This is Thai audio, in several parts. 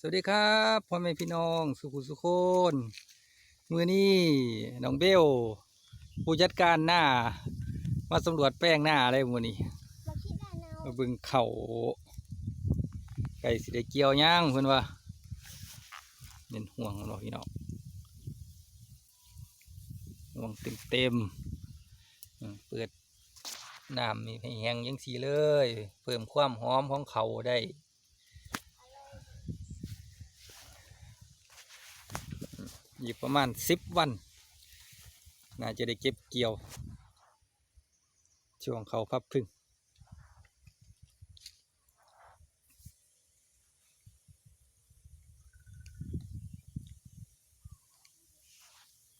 สวัสดีครับพ่อแม่พี่น้องสุขุสุคนมือนี้น้องเบลผู้จัดการหน้า มาสำรวจแป้งหน้าอะไรมือนี้มาคิดได้แนวมาเบึงเขาไก่สิได้เกี่ยวย่างเพิ่นว่าเน้นห่วงเนาะพี่น้องห่วงเต็มเต็มๆอืมเปิดน้ำมีให้แห้งยังสีเลย เพิ่มความหอมของเขาได้ อีกประมาณสิบวัน น่าจะได้เก็บเกี่ยว ช่วงเขาพับพึ่ง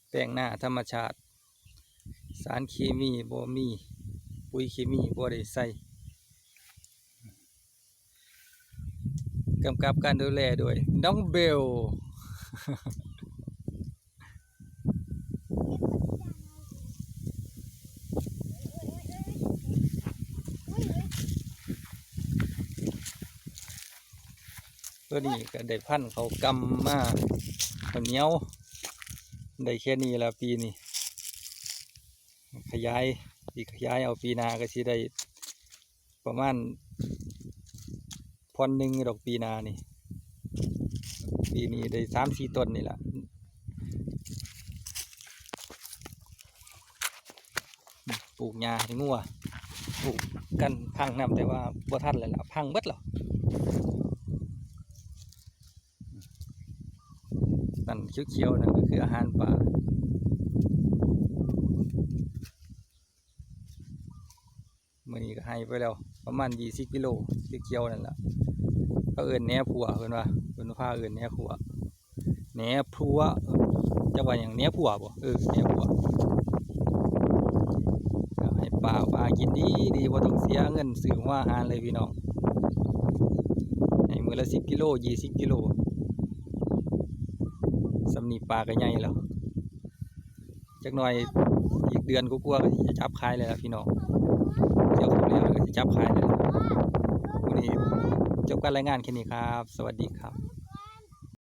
แปลงหน้าธรรมชาติ สารเคมีบ่มี ปุ๋ยเคมีบ่ได้ใส่กำกับการดูแลโดยน้องเบล ตัวนี้ก็ได้พันธ์เขากำมาเขาเหนียวได้แค่นี้ละปีนี้ขยายอีกขยายเอาปีนาก็สิได้ประมาณพอนหนึ่งดอกปีนานี่ ปีนี้ได้สามสี่ต้นนี่แหละปลูกหญ้าให้งัวปลูกกันพังน้ำแต่ว่าบ่ทันเลยล่ะพังเบิดหรอ นั่น เขียวๆนั่นก็คืออาหารป่าเมื่อนี้ก็ให้ไปแล้วประมาณยี่สิบกิโลเขียวๆนั่นแหละเขาเอินแหนผัวเพิ่นว่าเพิ่นพาเอินแหนผัวแหนผัวจะว่าอย่างแหนผัวบ่เออแหนผัวให้ป่าป่ากินดีดีบ่ต้องเสียเงินซื้อหัวอาหารเลยพี่น้องให้มือละสิบกิโลยี่สิบกิโล สำนีปลาก็ใหญ่แล้วจักหน่อยอีกเดือนก็กลัวก็จะจับขายเลยล่ะพี่น้องเจ้าของแล้วก็จะจับขายเลยวันนี้จบการรายงานแค่นี้ครับ สวัสดีครับ